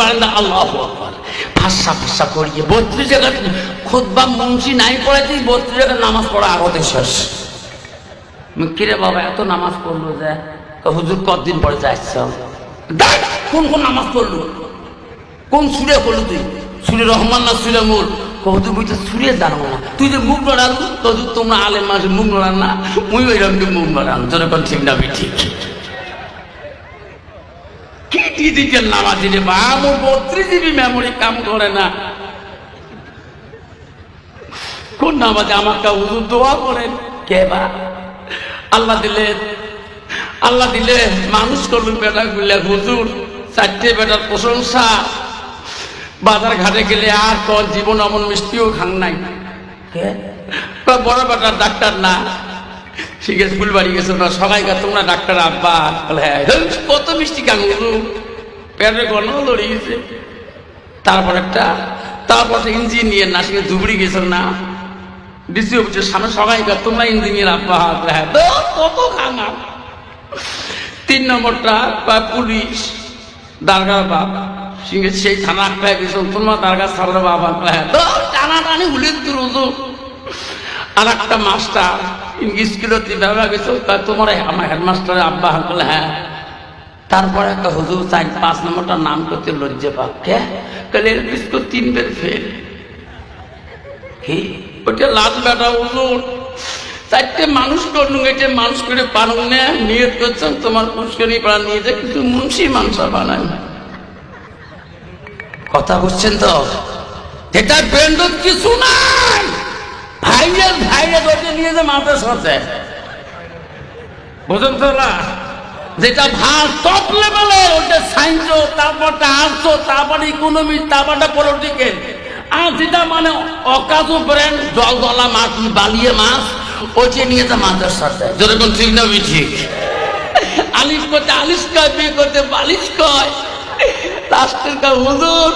বারান্দা, আল্লাহ ফাঁসা ফাঁসা করিয়ে বত্রিশ জায়গা মুন্সি নাই বত্রিশ জায়গা নামাজ পড়া আগতে শেষ। কিরে বাবা, এত নামাজ পড়ল যে? হুজুর কতদিন পরে যাচ্ছ কোন কোন নামাজ পড়ল? কোন সুরে পড়ল তুই? সুরে রহমান না সুরে মোর কত বই তো সুরে জানো না। তুই যে মুখ লড়াল তো তোমরা আলেম মাসে মুখ লড়ান না। মুখ লড়ান তোর ঠিক না ঠিক। ডিজিটাল নামাজ রে বা আমার বত্রিশ জিবি মেমোরি কাম করে না। কোন নামাজে আমাকে হুজুর দোয়া করেন? কে বা? আল্লাহ দিলে আল্লাহ দিলে মানুষ করবেন বেটা গুলা হুজুর চারটে বেটার প্রশংসা। বাজার ঘাটে গেলে আর কন জীবন অমন মিষ্টিও খান নাই। বড় বেটার ডাক্তার না। শিখে স্কুল বাড়ি গেছো না সবাই কা তোমরা ডাক্তার আব্বা। বলে, হ্যাঁ কত মিষ্টি খান হুজুর? পেটের গণ লড়ে গেছে তারপর একটা তারপর ইঞ্জিনিয়ার না সে ধুবড়ি গেছো না ডিসি অফিসের সামনে সবাই তোমরা ইঞ্জিনিয়ার আব্বা হ্যাঁ কত খানা তিন নম্বরটা বা পুলিশ দারগার বাপ সিংহে সেই থানা একটা গেছিল তোমার দারগা সালার বাবা হ্যাঁ তো টানা টানি উলির তুলতো আর একটা মাস্টার ইংলিশ কিলো ব্যবহার গেছে তা তোমার আমার হেডমাস্টার আব্বা হাঁকল হ্যাঁ তারপরে একটা হুজুর চাই, পাঁচ নম্বরটা নাম করতে লজ্জে পাক, কে? কালে বিস্কুট তিন বের ফেল। কি? ওটা লাল বেটা হুজুর, চারটে মানুষ করলুম এটা মানুষ করে পারুন না। নিয়ত করছেন, তোমার পুষ্করি পাড়া নিয়ে যে কিছু মুন্সি মাংস বানাই। কথা বুঝছেন তো? এটা ব্যান্ডত কিছু নাই। ভাইরাস ভাইরাস ওটা নিয়ে যে মাথা সাথে বুঝুন তো না? যেটা ভালো টপ লেভেলে ওটা সায়েন্স তারপরটা আর্টস তারপর ইকোনমি তারপরটা পলিটিক্যাল আর যেটা মানে অকাজু ব্র্যান্ড জল জলা মাছ, বালিয়ে মাছ, ওইটা নিয়ে যে মাছের সাথে যেরকম ঠিক না ঠিক আলিশ করতে, আলিশ কয়, বিয়ে করতে, বালিশ কয়। লাস্টের কা হুজুর,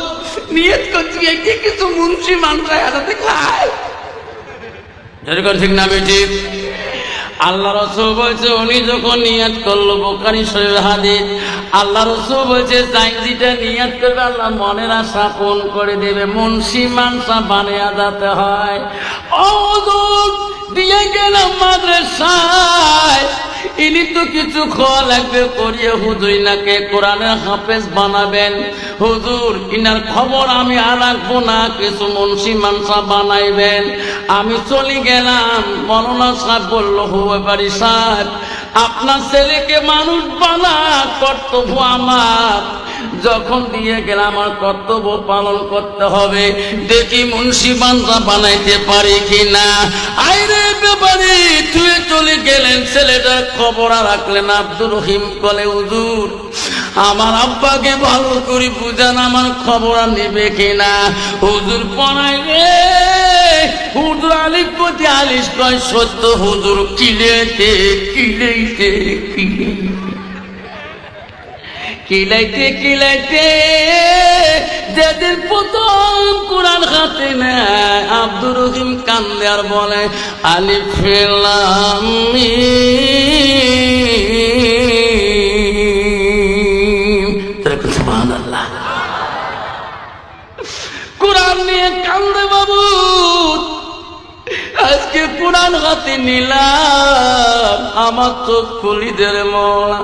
নিয়ত করছি একে কিছু মুন্সি মানুষ হাতে খায়। যেরকম ঠিক না ঠিক আল্লাহ রসুল বলছে, উনি যখন নিয়াত করল বোকারি শরীর হাদিস, আল্লাহ রসুল বলছে সাইন্সিটা নিয়াত করবে, আল্লাহ মনের আশা পূরণ করে দেবে। মুন্সি মানসা বানিয়ে যাতে হয়। ও দিয়ে গেলাম মাদ্রাসায়। ইনি তো কিছু খাওয়া লাগবে করিয়ে হুজুর ইনাকে কোরআনের হাফেজ বানাবেন। হুজুর, ইনার খবর আমি আর রাখব না, কিছু মুন্সি মানসা বানাইবেন। আমি চলে গেলাম, মরনা সাহেব বলল হুয়ে বাড়ি সাহেব, আপনার ছেলেকে মানুষ বানা কর্তব্য আমার। যখন দিয়ে গেলে আমার কর্তব্য পালন করতে হবে। দেখি মুন্সি বান্দা বানাইতে পারি কিনা। আইরে ব্যাপারে, তুই চলে গেলেন, ছেলেটার খবর রাখলেন আব্দুর রহিম কলে হুজুর, আমার আব্বাকে ভালো করে বুঝান, আমার খবর আর নেবে কিনা? হুজুর পড়াই রে, হুজুর আলিক প্রতি আলিস কয় সত্য, হুজুর, কিলেতে কিলেইতে কিলে কিলাইতে কিলাইতে যেদিন প্রথম কোরআন হাতে নেয় আব্দুর রহিম কান্দে আর বলে আলি ফেলাম আল্লাহ কোরআন নিয়ে কান্দে বাবু। আজকে কোরআন হাতে নিলাম, আমার চোখ খুলি দেরে মোলা।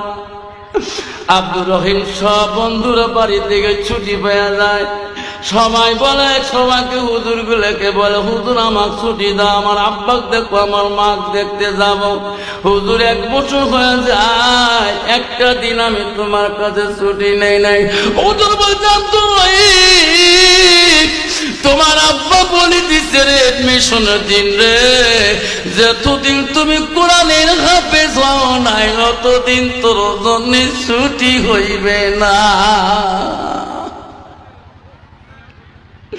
আব্দুর রহিম সব বন্ধুরা বাড়ি থেকে ছুটি পাওয়া যায়। সবাই বলে, সবাইকে হুজুর গুলোকে বলে, হুজুর, আমার ছুটি দাও, আমার আব্বাক দেখো, আমার মাক দেখতে যাব। হুজুর, এক বছর হয়ে যায়, একটা দিন আমি তোমার কাছে ছুটি নেই, নাই। হুজুর বলছে রহিম তোমার আব্বা বলে দিছে রে এডমিশনের দিন রে। যতদিন তুমি কোরআনের হাফে যাও নাই, অতদিন তোর জন্য ছুটি হইবে না।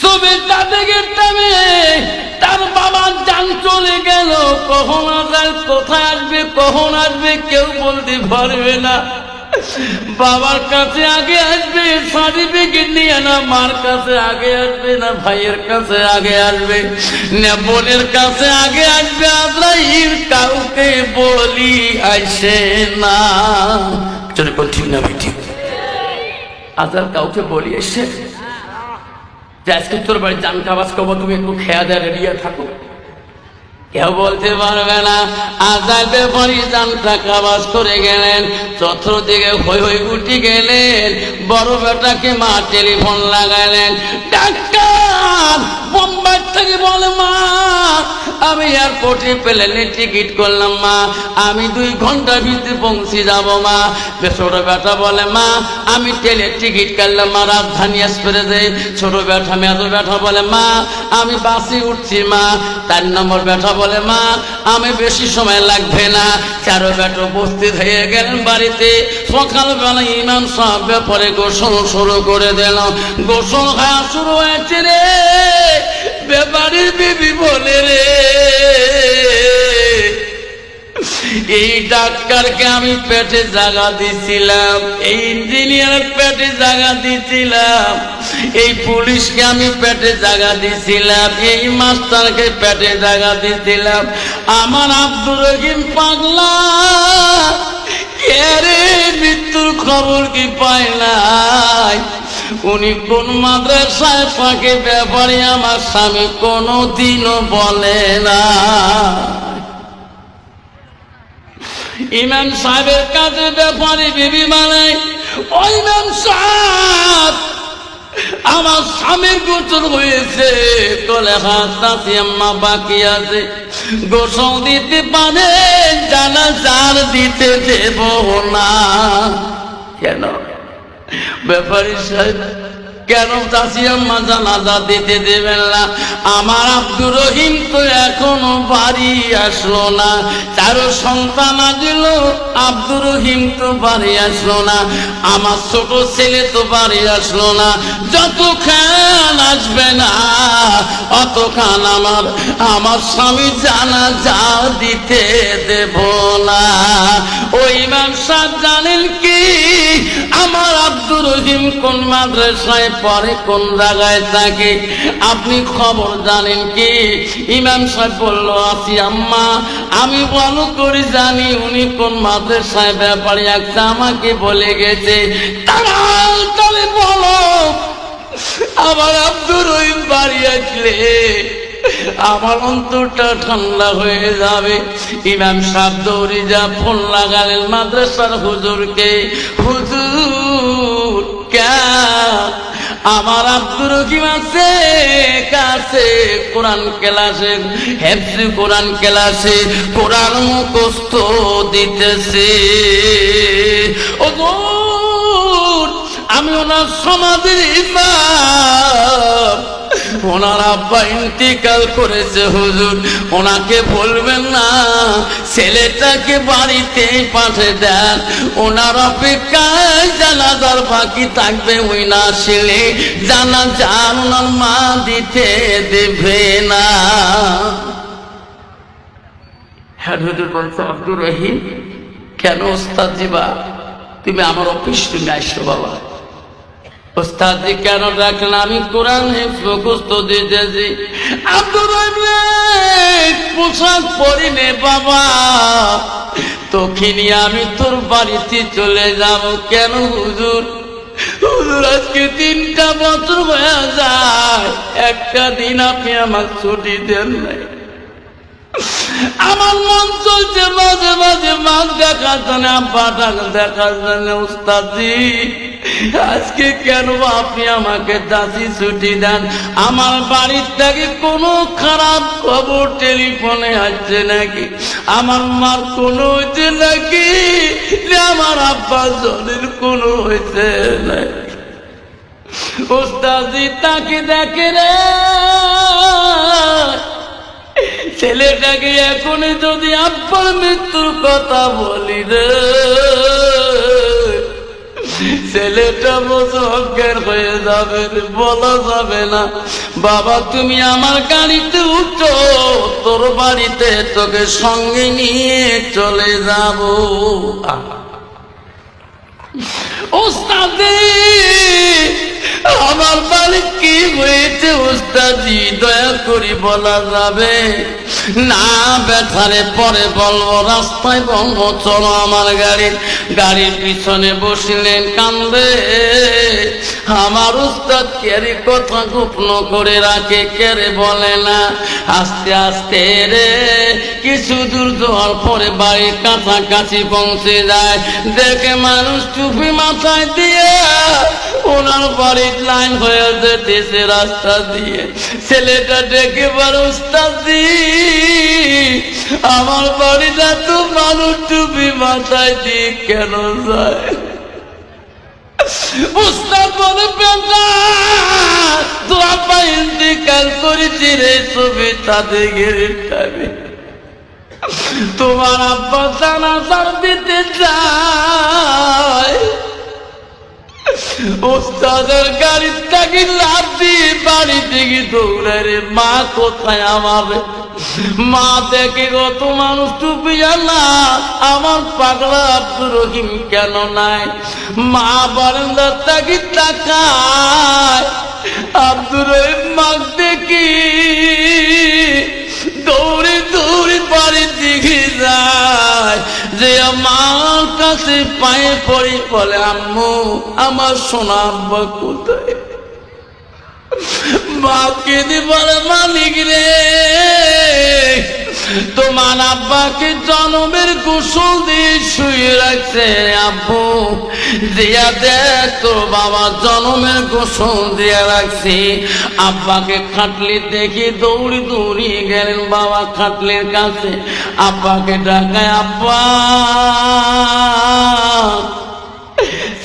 ছবি গেটামে তার বাবার যান চলে গেল। কখন আসার কোথায় আসবে, কখন আসবে, কেউ বলতে পারবে না। বাবার কাছে আগে আসবে সার্টিফিকেট নিয়ে না, মার কাছে আগে আসবে না, ভাইয়ের কাছে আগে আসবে না, বোনের কাছে আগে আসবে, আজরাইল কাউকে বলি আসে না। কোন ঠিক না ঠিক। আজার কাউকে বলি এসে যে আজকে তোর বাড়ি জান খাবাস করব তুমি একটু খেয়া দেয় রেডিয়া থাকো। কেউ বলতে পারবে না, আজাদ ব্যাপারী জানটা কাবাস করে গেলেন, চতুর্দিকে হই হই উঠি গেলেন, বড় বেটাকে মা টেলিফোন লাগালেন, ডাক্তার, বোম্বাই থেকে বলে মা আমি এয়ারপোর্টে প্লেনে টিকিট করলাম, মা। আমি দুই ঘণ্টার ভিতরে পৌঁছে যাব, মা। ছোট বেটা বলে, মা, আমি ট্রেনের টিকিট কাটলাম, মা, রাজধানী এক্সপ্রেসে। ছোট বেটা, মেজো বেটা বলে, মা, আমি বাসে উঠছি, মা। চার নম্বর বেটা বলে, মা, আমি বেশি সময় লাগবে না। চারো বেটা উপস্থিত হয়ে গেলেন বাড়িতে। সকালবেলা ইমাম সাহেব ব্যাপারে গোসল শুরু করে দিলাম গোসল খাওয়া শুরু হয়েছে রে। ব্যাপারীর বিবি বলে রে। এই ডাক্তারকে আমি পেটে জাগা দিছিলাম, এই ইঞ্জিনিয়ার পেটে জাগা দিছিলাম, এই পুলিশকে আমি পেটে জাগা দিছিলাম, এই মাস্টারকে পেটে জাগা দিছিলাম। আমার আব্দুর রহিম পাগলা, কে রে মৃত্যুর খবর কি পায় নাই? উনি কোন মাদ্রাসায় ফাঁকে ব্যাপারে আমার স্বামী কোনোদিনও বলে না। ইমাম সাহেবের কাছে ব্যাপারে বিবি মানে ওই ইমাম সাহেব, আমার স্বামীর গোচর হয়েছে তোলে হাসি আম্মা বাকি আছে। গোসল দিতে পারে জানা জার দিতে দেব না। কেন? ব্যাপারী কেন চাষি মাজা জানাজা দিতে দেবেন না? আমার আব্দুর রহিম তো বাড়ি আসলো না। তারও সন্তান আসলো, আব্দুর রহিম তো বাড়ি আসলো না। আমার ছোট ছেলে তো বাড়ি আসলো না। যত খান আসবে না অত খান আমার আমার স্বামী জানা যা দিতে দেব না। ওই ইমাম জানেন কি, আমার আব্দুর রহিম কোন মাদ্রাসায় পরে কোন জায়গায় থাকে? আপনি খবর জানেন কি? ইমাম সাহেব বলল আছি আম্মা, আমি ভালো করে জানি উনি কোন মাদ্রাসায় ব্যাপারে একটা আমাকে বলে গেছে তাড়াতাড়ি বলো, আমার আব্দুর রহিম বাড়ি আসলে, আমার অন্তরটা ঠান্ডা হয়ে যাবে। ইমাম সাহেব দৌড়ি যা, ফোন লাগালেন মাদ্রাসার হুজুরকে, হুজুর, ক্যা আমার আব্দুর রহিম আছে, কাছে কোরআন ক্লাসে, হেফজি কোরআন ক্লাসে, কোরআন মুখস্থ দিতেছে। ও আমি ওনার সমাধি ইমাম ওনার আব্বা ইন্তিকাল করেছে, হুজুর। ওনাকে বলবেন না, ছেলেটাকে বাড়িতে পাঠে দেন। ওনার অপেক্ষায় জানাজার বাকি থাকবে, ওই না ছেলে জানা যান ওনার মা দিতে দেবে না। হ্যাঁ হুজুর, বলছে, আব্দুর রহিম, কেন ওস্তাদ জিবা? তুমি আমার অফিস তুমি আসছো বাবা। ওস্তাদি কেন ডাকলেন আমি কোরআন মুখস্থ দিতেছি। রে, পোশাক পরি নে বাবা। তোকে নিয়ে আমি তোর বাড়িতে চলে যাব কেন হুজুর? হুজুর আজকে তিনটা বছর হয়ে যায়। একটা দিন আপনি আমার ছুটি দেন নাই। আমার মন চলছে মাঝে মাঝে মাছ দেখার জন্য পাঠান দেখার জন্য, উস্তাদি, আজকে কেন আপনি আমাকে দাসি ছুটি দেন? আমার বাড়ির থেকে কোনো খারাপ খবর টেলিফোনে আসছে নাকি? আমার মার কোনো হয়েছে নাকি? আমার আব্বা জনের কোনো হয়েছে নাকি? উস্তাদি তাকে দেখে রে। ছেলেটাকে এখনই যদি আব্বার মৃত্যুর কথা বলি রে, ছেলেটা বছর অজ্ঞান হয়ে যাবে বলা যাবে না। বাবা, তুমি আমার গাড়িতে উঠো, তোর বাড়িতে তোকে সঙ্গে নিয়ে চলে যাব। ওস্তাদি আমার বাড়ি কি হয়েছে ওস্তাদি দয়া করি বলা যাবে? না, ব্যথারে পরে বলব, রাস্তায় বলব, চলো আমার গাড়ির গাড়ির পিছনে বসিলেন কান্দে। আমার উস্তাদ কেরে কথা গোপন করে রাখে, কেরে বলে না? আস্তে আস্তে রে, কিছু দূর যাওয়ার পরে বাড়ির কাছাকাছি পৌঁছে যায়। দেখে মানুষ টুপি মাথায় দিয়ে ওনার বাড়ির লাইন হয়ে যেতেছে রাস্তা দিয়ে। ছেলেটা ডেকে উস্তাদি, আমার বাড়িটা তো মানুষ টুপি মাথায় দিয়ে কেন যায়? ইন্তিকাল করেছি রে ছবি তোমার আব্বা জানাজার দিতে যায়। ওস্তাদের গাড়ির থেকে লাভ দিয়ে বাড়ি থেকে দৌড়ে রে, মা কোথায় আমার? মা দেখে কত মানুষ টুপি না আমার পাগলা আব্দুর রহিম কেন নাই? মা বারান্দার তাকি তাকায়, আব্দুর রহিম মাক দেখি। দৌড়ে দৌড়ে বাড়ির দিকে যায়। যে আমার কাছে পায়ে পড়ি বলে, আম্মু, আমার সোনা আব্বা কোথায়? বাপকে দিবার বলে, মালিক রে। তোমার আব্বাকে জনমের কুশল দিয়ে শুয়ে রাখছে আব্বু। দিয়া দেখ তোর বাবা জনমের কুশল দিয়ে রাখছি। আব্বাকে খাটলি দেখি দৌড়ি দৌড়ি গেলেন বাবা খাটলির কাছে। আব্বাকে ডাকায়, আব্বা,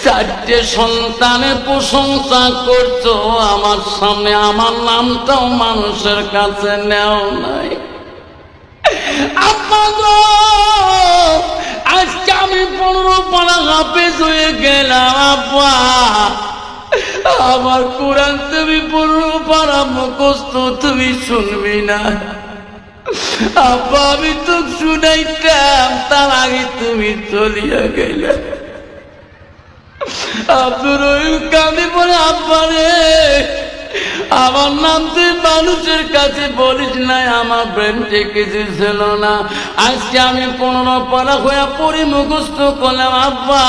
চারটে সন্তানের প্রশংসা করছ। আমার সামনে আমার নামটাও মানুষের কাছে নেও নাই। আজকে আমি পনেরো পাড়া হাফেজ হয়ে গেলাম, আব্বা। আমার কোরআন তুমি পনেরো পাড়া মুখস্থ তুমি শুনবি না। আব্বা, আমি তো শুনাইতাম, তার আগে তুমি চলিয়া গেলে। আব্দুর কাঁদে পরে আব্বা রে আমার নাম তুই মানুষের কাছে বলিস নাই, আমার ব্রেনটে কিছু ছিল না। আজকে আমি পনেরো পারা হয়ে পড়ি মুখস্থ করলাম, আব্বা,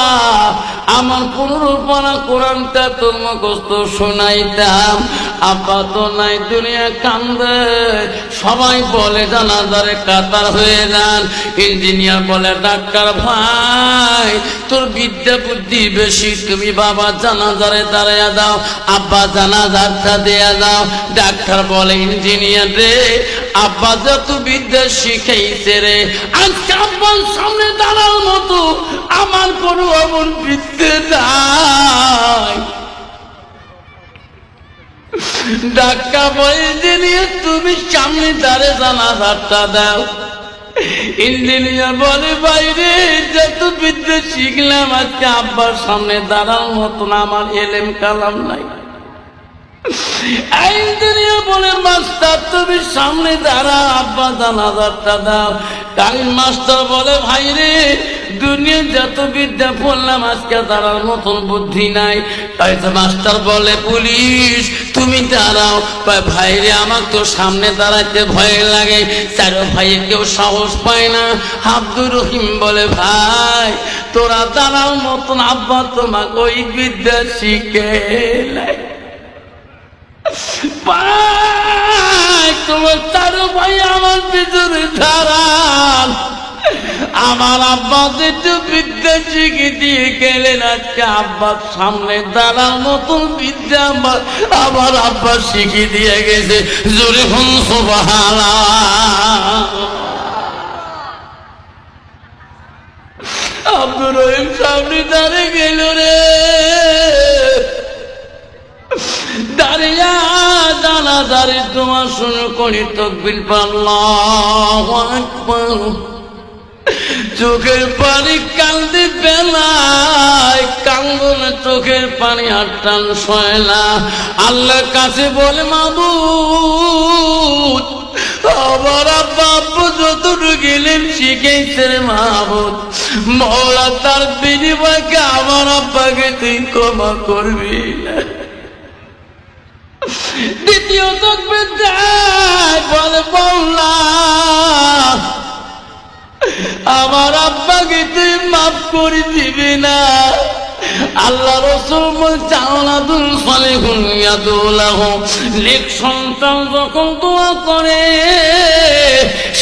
আমার পনেরো পারা কোরআনটা তোর মুখস্থ শোনাইতাম। আব্বা তো নাই, দুনিয়া কান্দে, সবাই বলে জানাজারে কাতার হয়ে যান। ইঞ্জিনিয়ার বলে, ডাক্তার ভাই, তোর বিদ্যা বুদ্ধি বেশি, তুমি বাবা জানাজারে দাঁড়াইয়া দাও, আব্বা জানাজারটা দেয়া দাও। ডাক্তার বলে, ইঞ্জিনিয়ার রে, আব্বা যত বিদ্যা শিখাইছে রে, আজকে আব্বার সামনে দাঁড়ার মতো আমার কোনো অমন বিদ্যে নাই। তুমি সামনে দাঁড়ে জানাজারটা দাও। ইঞ্জিনিয়ার বলে বাইরে যত বিদ্যা শিখলাম, আজকে আব্বার সামনে দাঁড়ার মতন আমার এলেম কালাম নাই। তুমি সামনে দাঁড়া আব্বা মাস্টার বলে, ভাই রে দুনিয়া যত বিদ্যা পড়লাম, আজকে দাঁড়ার মতন বুদ্ধি নাই। তাই মাস্টার বলে, পুলিশ, তুমি দাঁড়াও। ভাই রে, আমার তো সামনে দাঁড়াইতে ভয় লাগে। চারো ভাইয়ে কেউ সাহস পায় না। আব্দুর রহিম বলে, ভাই, তোরা দাঁড়ার মতন আব্বা তোমাকে ওই বিদ্যা শিখে ভাই তোমার ভাই আমার আমার আব্বা যেটু বিদ্যা শিখে গেলেন আজকে আব্বার সামনে বিদ্যা আমার আমার আব্বা শিখে দিয়ে গেছে, জোরে আব্দুর রহিম সামনে দাঁড়িয়ে গেল রে। দাঁড়ি তোমার শুরু করি তকবির আল্লাহু চোখের পানি কান্দি বেলায় কান্দনে চোখের পানি আর টান সয় না। আল্লাহর কাছে বলে, মাবুদ, আমার বাপু যতটুকু গেলেন শিখেছে রে মাহবুদ মৌলা তার বিনিময়কে আমার আব্বাকে তুই ক্ষমা করবি না। দ্বিতীয় দেয়, বলে আমার আব্বাকে তুই মাফ করে দিবি না। আল্লাহ রসুল বলছে সন্তান যখন দোয়া করে,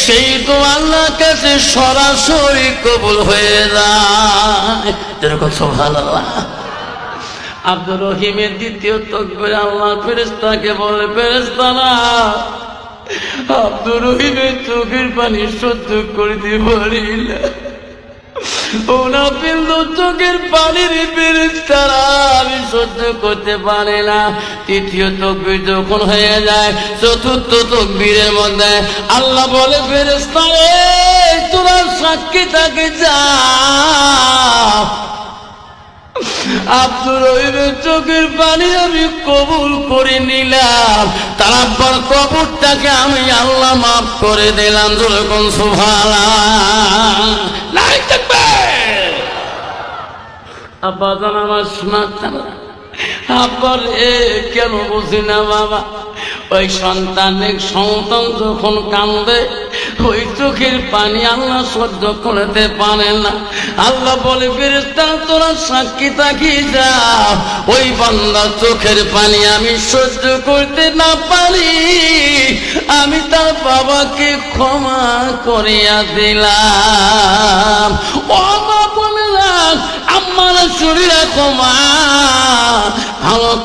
সেই তো আল্লাহর কাছে সরাসরি কবুল হয়ে যায়। যেরকম সুবহানাল্লাহ। আব্দুর রহিমের দ্বিতীয় তকবির আল্লাহ ফেরেস্তাকে বলে ফেরেস্তারা আব্দুর রহিমের চোখের পানি সহ্য করতে পারি না। ওনা বিন্দু চোখের পানির আমি সহ্য করতে পারে না। তৃতীয় তকবির যখন হয়ে যায়, চতুর্থ তকবীরের মধ্যে আল্লাহ বলে ফেরেস্তারে তোরা সাক্ষী থাকে যা। আব্দুর রহিমের চোখের পানি আমি কবুল করে নিলাম। তার আব্বার কবরটাকে আমি আল্লাহ মাফ করে দিলাম। যেরকম সুভালা আব্বা জান, আমার শোনা আব্বার এ কেন বুঝি না, বাবা? ওই সন্তানের সন্তান যখন কান্দে, ওই চোখের পানি আল্লাহ সহ্য করতে পারে না। আল্লাহ বলে ফেরেস্তা তোরা সাক্ষী থাকি যা। ওই বান্দার চোখের পানি আমি সহ্য করতে না পারি। আমি তার বাবাকে ক্ষমা করিয়া দিলাম। ও বলে আমার শরীরে ক্ষমা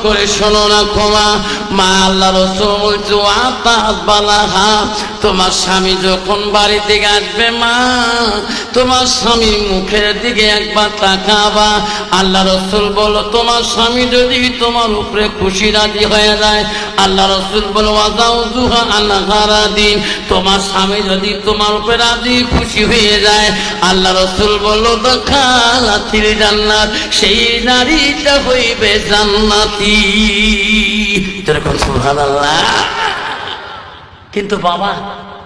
করে শোনো না ক্ষমা। মা আল্লাহ রসুল বলছো আতা তোমার স্বামী যখন বাড়ি থেকে আসবে, মা, তোমার স্বামীর মুখের দিকে একবার তাকাবা। আল্লাহ রসুল বলো তোমার স্বামী যদি তোমার উপরে খুশি রাজি হয়ে যায়, আল্লাহ রসুল বলো আল্লাহ দিন তোমার স্বামী যদি তোমার উপরে রাজি খুশি হয়ে যায়। আল্লাহ রসুল বলো দেখালাতির জান্নাত, সেই নারীটা হইবে জান্নাতি। কিন্তু বাবা,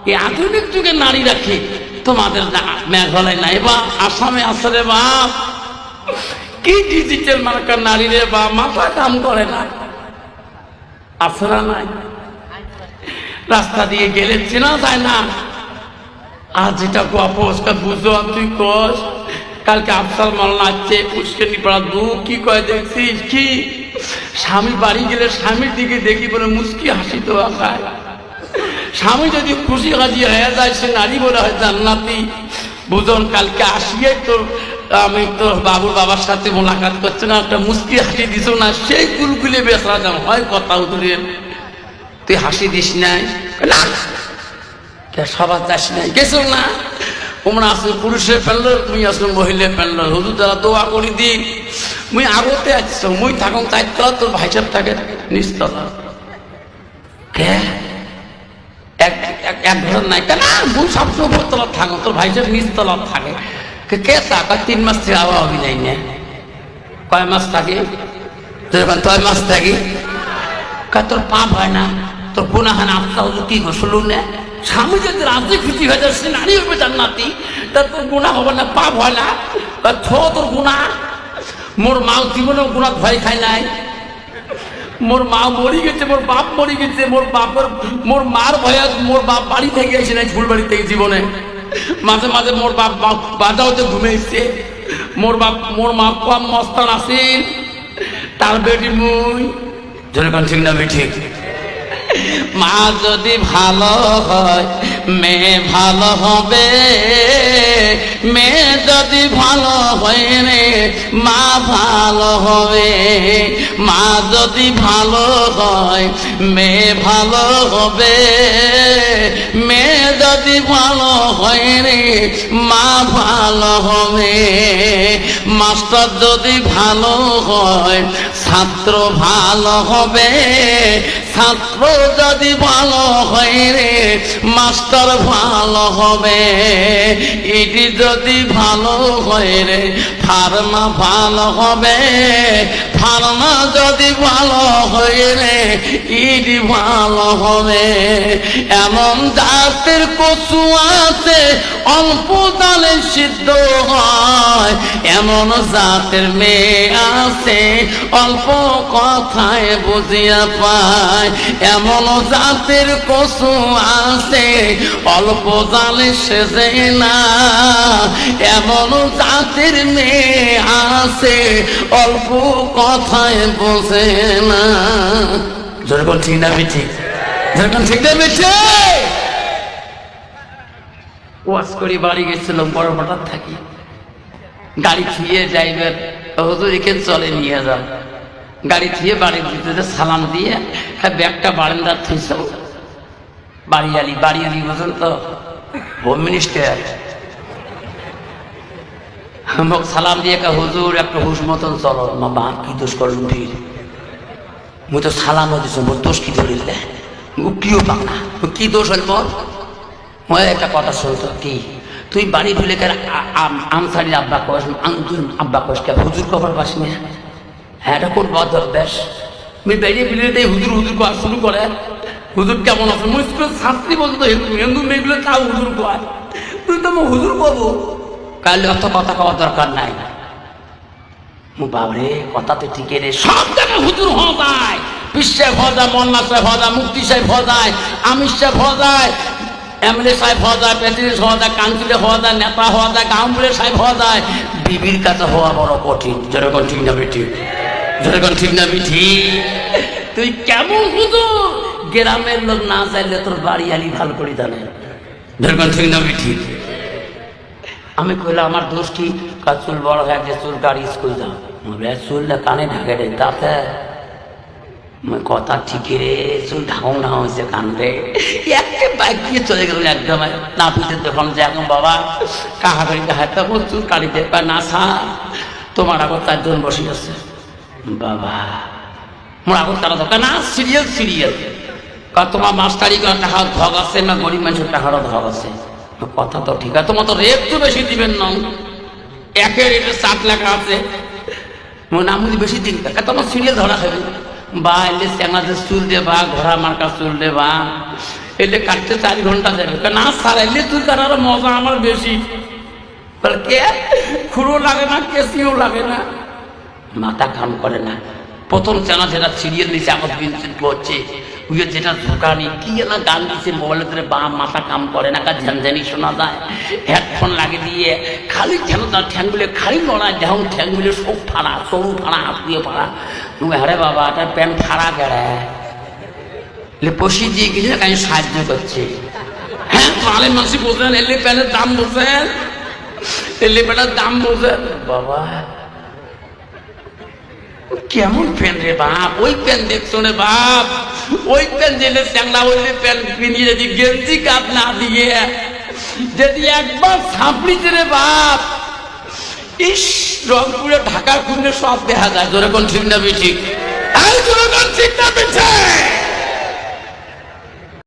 এই আধুনিক যুগে নারী রাখে তোমাদের মেঘালয় নাই বা, আসামে আছে রে বাপ কি ডিজিটাল মার্কার নারী রে বা, মাথা কাম করে না। না নাই? রাস্তা দিয়ে গেলে চেনা যায় না। আজ যেটা অপস্কার বুঝো তুই কস। কালকে আফসাল মাল নাচছে পুষ্করণী পাড়া দু, কি কয় দেখছিস, কি? স্বামী বাড়ি গেলে স্বামীর দিকে দেখি বলে মুস্কি হাসি তো স্বামী যদি খুশি হাজি হয়ে যায়, সে নারী বলে হয়, জান্নাতি, বুঝন, কালকে আসিয়ে তো আমি তো বাবুর বাবার সাথে মোলাকাত করছে না, একটা মুস্কি হাসি দিছ না, সেই কুলকুলে বেসরা যাম হয় কথা উতরে তুই হাসি দিস নাই? না সবার যাস নাই? গেছো না? তোমরা আসলে পুরুষে ফেলল তুমি আসলে মহিলা ফেলল। হুজুর তারা দোয়া করি দি মুই আগতে আসছ মুই থাকুন চারতলা তোর ভাই থাকে নিচতলা। কে? এক এক- নাই কেন? মুই সবসময় উপরতলা থাকো তোর থাকে। কে থাকা তিন মাস থেকে আবার কয় মাস থাকি? যখন ছয় মাস থাকি। তোর পাপ হয় না? তোর গুনাহান আত্মা হুজুর কি ঘোষলু না? স্বামী যদি রাজি খুশি হয়ে সে নারী হবে জান্নাতি। তা তোর গুণা হবে না, পাপ হয় না। তোর গুণা মোর মাও জীবনেও গুণা ভয় খায় নাই। মোর মা মরি গেছে, মোর বাপ মরি গেছে, মোর বাপের, মোর মার ভয়ে মোর বাপ বাড়ি থেকে এসে নাই ফুল বাড়ি থেকে জীবনে। মাঝে মাঝে মোর বাপ বাজাওতে ঘুমে এসছে। মোর বাপ, মোর মা কম মস্তান আসিল তার বেটি মুই। জনে কোন ঠিক না বেটি মা যদি ভালো হয় মেয়ে ভালো হবে, মেয়ে যদি ভালো হয় রে, মা ভালো হবে। মা যদি ভালো হয়, মেয়ে ভালো হবে। মেয়ে যদি ভালো হয় রে, মা ভালো হবে। মাস্টার যদি ভালো হয়, ছাত্র ভালো হবে। ছাত্র যদি ভালো হয় রে, মাস্টার ভালো হবে। ইডি যদি ভালো হয় রে ফার্মা ভালো হবে। ফার্মা যদি ভালো হয় রে ইডি ভালো হবে। এমন জাতের কচু আছে, অল্প দালে সিদ্ধ হয়। এমন জাতের মেয়ে আছে, অল্প কথায় বুঝিয়া পায়। এমন জাতের কচু আছে, অল্প জালে সেজে না। এমন জাতের মেয়ে আছে, অল্প কথায় বোঝে না। যেরকম ঠিক না ঠিক যেরকম ঠিক না ঠিক ওয়াশ করি বাড়ি গেছিলাম, বড় হঠাৎ থাকি। গাড়ি থুয়ে যাইবেন হুজুর, এখানে চলে, নিয়ে যাও। গাড়ি থুয়ে বাড়ির ভিতরে সালাম দিয়ে হ্যাঁ ব্যাগটা বারান্দার থুইছ বাড়ি আলি বাড়ি আলি বুঝুন তো, হোম মিনিস্টার। মোক সালাম দিয়ে কা হুজুর, একটা হুশ মতন চলো, মা বাপ কি দোষ করলুম ফির মুই তো সালাম দিছো মোর দোষ কি ধরিলে কিও পাক না কি দোষ হল মোর মই একটা কথা শুনতো কি? তুই বাড়ি ভুলে কে আমসারির আব্বা তুই আব্বা কস কে, হুজুর কবার পাস না? হ্যাঁ এটা কোন বদ অভ্যাস? আমি বেরিয়ে ফিরে হুজুর হুজুর কোয়া শুরু করে। হুজুর কেমন আছে? মুই ছাত্রী বলতো, হিন্দু হিন্দু মেয়েগুলো তাও হুজুর কোয়ায় তুই তো হুজুর কবো কাল অত কথা কওয়ার দরকার নাই। বাবরে কথা তো ঠিক রে সব জায়গায় হুজুর হওয়া যায়। বিশ্বে যায় মন্না সাহেব যায় মুক্তি সাহেব যায়, আমির সাহেব যায়, এমএলএ সাহেব যায়, প্রেসিডেন্ট হওয়া যায় কাউন্সিলে হওয়া যায়, নেতা হওয়া যায় গাঁওগুলো সাহেব হওয়া যায়। বিবির কাছে হওয়া বড় কঠিন। যেরকম ঠিক না বেঠি যেরকম ঠিক না বেঠি তুই কেমন হুজুর? গ্রামের লোক না চাইলে তোর বাড়ি আলি ভালো করি জানে যেরকম ঠিক না বেঠি আমি কইলাম, আমার দোষ কি চুল বড় হয়ে গেছে, চুল গাড়ি স্কুল বলে চুলটা কানে ঢাকে রে তাতে কথা ঠিকই রে, চুল ঢাকা হয়েছে কানবে একটা বাইক দিয়ে চলে গেল একদম। নাপিতে যখন যে এখন বাবা, কাহা করি কাহা, তখন চুল কাটিতে পায় না সা তোমার আগর চারজন বসে আছে। বাবা, মোর আগর তারা দরকার না সিরিয়াল সিরিয়াল তোমার মাস্টারি টাকা ধগ আছে না গরিব মানুষের টাকারও ধগ আছে? কথা তো ঠিক আছে, তোমার তো রেট তো বেশি দিবেন না। একের রেটে ষাট লেখা আছে। মনে যদি বেশি দিন টাকা তোমার সিরিয়াল ধরা খাবে। বা এলে চ্যাংলাতে চুল দেবা, ঘোড়া মার্কা চুল দেবা, এলে কাটতে চার ঘণ্টা যাবে না, স্যার, এলে চুল কাটার মজা আমার বেশি। কে? খুঁড়ো লাগে না কেসিও লাগে না। মাথা কাম করে না। প্রথম চেনা যেটা সিরিয়াল দিচ্ছে আমার বিনসিল পড়ছে। উইয়ে যেটা ঝুঁকানি কি না গান দিচ্ছে মোবাইলের ধরে বা মাথা কাম করে না কাজ ঝ্যানঝানি শোনা যায়। হেডফোন লাগিয়ে দিয়ে খালি ঠ্যাং তার ঠ্যাংগুলো খালি নড়ায় যেমন ঠ্যাংগুলো সব ফাড়া সরু ফাড়া হাত দিয়ে ফাড়া। তুমি আরে বাবা, এটা প্যান্ট ফাড়া গেড়ে। পশি দিয়ে কিছু কাজ সাহায্য করছে। হ্যাঁ তাহলে মানুষ বোঝেন এলে প্যান্টের দাম বোঝেন এলে প্যান্টের দাম বোঝেন বাবা কেমন প্যান রে বাপ? ওই প্যান দেখছ রে বাপ। ওই প্যান জেলে চ্যাংলা ওই প্যান কিনি যদি গেঞ্জি কাপ না দিয়ে, যদি একবার ছাপড়িতে রে বাপ। ইস, রংপুরে ঢাকার খুঁজলে সব দেখা যায়। জোরে কোন ঠিক না বেঠিক? আর জোরে কোন ঠিক না